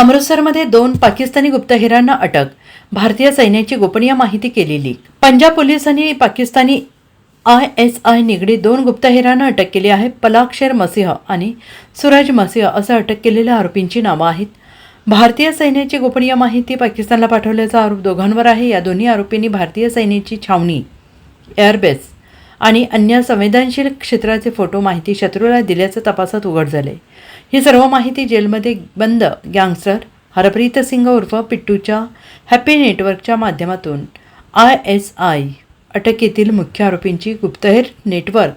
अमृतसरमध्ये दोन पाकिस्तानी गुप्तहेरांना अटक. भारतीय सैन्याची गोपनीय माहिती केलेली पंजाब पोलिसांनी पाकिस्तानी आय एस आय निगडीत दोन गुप्तहेरांना अटक केली आहे. पलाक्षेर मसिह आणि सुरज मसिह असं अटक केलेल्या आरोपींची नावं आहेत. भारतीय सैन्याची गोपनीय माहिती पाकिस्तानला पाठवल्याचा आरोप दोघांवर आहे. या दोन्ही आरोपींनी भारतीय सैन्याची छावणी. एअरबेस आणि अन्य संवेदनशील क्षेत्राचे फोटो माहिती शत्रूला दिल्याचं तपासात उघड झाले ही सर्व माहिती जेलमध्ये बंद. गँगस्टर हरप्रीत सिंग उर्फ पिट्टूच्या हॅपी नेटवर्कच्या माध्यमातून आय एस आय अटकेतील मुख्य आरोपींची गुप्तहेर नेटवर्क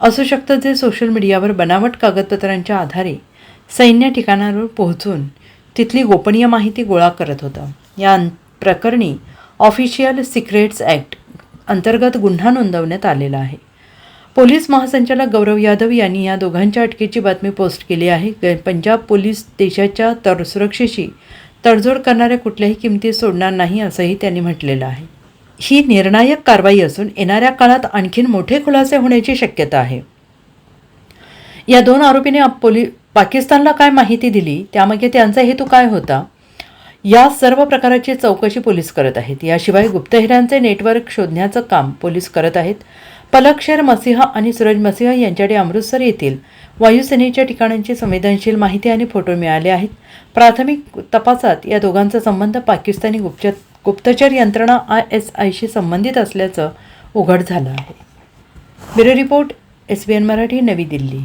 असू शकतं जे सोशल मीडियावर बनावट कागदपत्रांच्या आधारे सैन्य ठिकाणावर पोहोचून तिथली गोपनीय माहिती गोळा करत होतं. या प्रकरणी ऑफिशियल सिक्रेट्स ॲक्ट अंतर्गत गुन्हा नोंदवण्यात आलेला आहे. पोलीस महासंचालक गौरव यादव यांनी या दोघांच्या अटकेची बातमी पोस्ट केली आहे. ग- पंजाब पोलीस देशाच्या तर सुरक्षेशी तडजोड करणाऱ्या कुठल्याही किमती सोडणार नाही असंही त्यांनी म्हटलेलं आहे. ही निर्णायक कारवाई असून येणाऱ्या काळात आणखीन मोठे खुलासे होण्याची शक्यता आहे. या दोन आरोपीने पोली पाकिस्तानला काय माहिती दिली? त्यामागे त्यांचा हेतू काय होता? या सर्व प्रकाराची चौकशी पोलीस करत आहेत. याशिवाय गुप्तहेरांचे नेटवर्क शोधण्याचं काम पोलीस करत आहेत. पलक्षर मसिहा आणि सूरज मसिहा यांच्याकडे अमृतसर येथील वायुसेनेच्या ठिकाणांची संवेदनशील माहिती आणि फोटो मिळाले आहेत. प्राथमिक तपासात या दोघांचा संबंध पाकिस्तानी गुप्त गुप्तचर यंत्रणा आय एस आयशी संबंधित असल्याचं उघड झालं आहे. Bureau report S B N Marathi Navi Delhi.